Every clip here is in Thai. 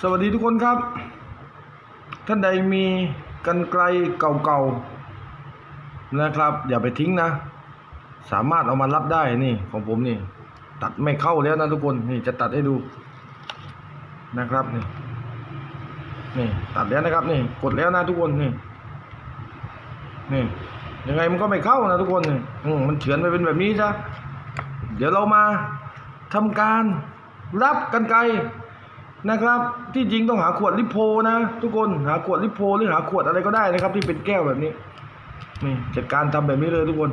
สวัสดีทุกคนครับ ท่านใดมีกันไกลเก่าๆนะครับ อย่าไปทิ้งนะ สามารถเอามารับได้นี่ของผมนี่ ตัดไม่เข้าแล้วนะทุกคนนี่จะตัดให้ดูนะครับนี่นี่ตัดแล้วนะครับนี่กดแล้วนะทุกคนนี่นี่ยังไงมันก็ไม่เข้านะทุกคนนี่อืมมันเฉือนไปเป็นแบบนี้จ้ะเดี๋ยวเรามาทำการรับกันไกล นะครับ ที่จริงต้องหาขวดลิโพนะ ทุกคนหาขวดลิโพหรือหาขวดอะไรก็ได้นะครับ ที่เป็นแก้วแบบนี้นี่จัดการทำแบบนี้เลยทุกคน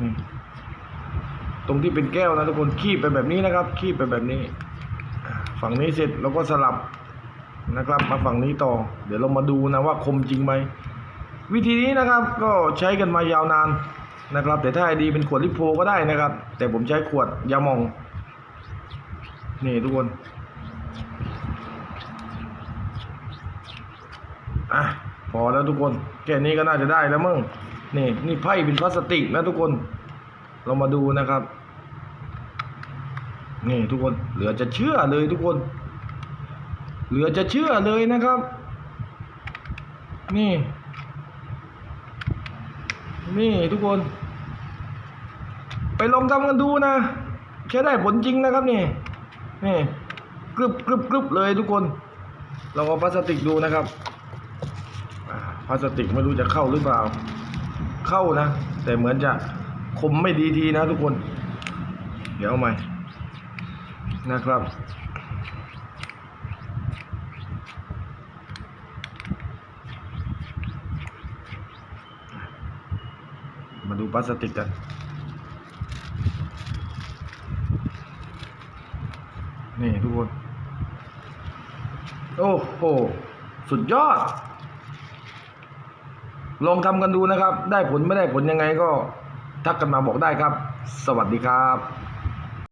นี่ตรงที่เป็นแก้วนะทุกคนคีบไปแบบนี้นะครับ คีบไปแบบนี้ ฝั่งนี้เสร็จเราก็สลับนะครับ มาฝั่งนี้ต่อ เดี๋ยวเรามาดูนะว่าคมจริงไหมวิธีนี้นะครับก็ใช้กันมายาวนานนะครับ แต่ถ้าดีเป็นขวดลิโพก็ได้นะครับ แต่ผมใช้ขวดยามอง นี่ทุกคนอะพอแล้วทุกคน แค่นี้ก็น่าจะได้แล้วมึงนี่นี่ไพ่เป็นพลาสติกนะทุกคน เรามาดูนะครับ นี่ทุกคนเหลือจะเชื่อเลยทุกคน เหลือจะเชื่อเลยนะครับ นี่ นี่ทุกคน ไปลองทำกันดูนะใช้ได้ผลจริงนะครับนี่ นี่กรึบกรึบกรึบเลยทุกคนลองเอาพลาสติกดูนะครับพลาสติกไม่รู้จะเข้าหรือเปล่า เข้านะ แต่เหมือนจะคมไม่ดีทีนะทุกคน เดี๋ยวเอาใหม่นะครับมาดูพลาสติกกัน นี่ทุกคน โอ้โห สุดยอด ลองทำกันดูนะครับ ได้ผลไม่ได้ผลยังไงก็ ทักกันมาบอกได้ครับ สวัสดีครับ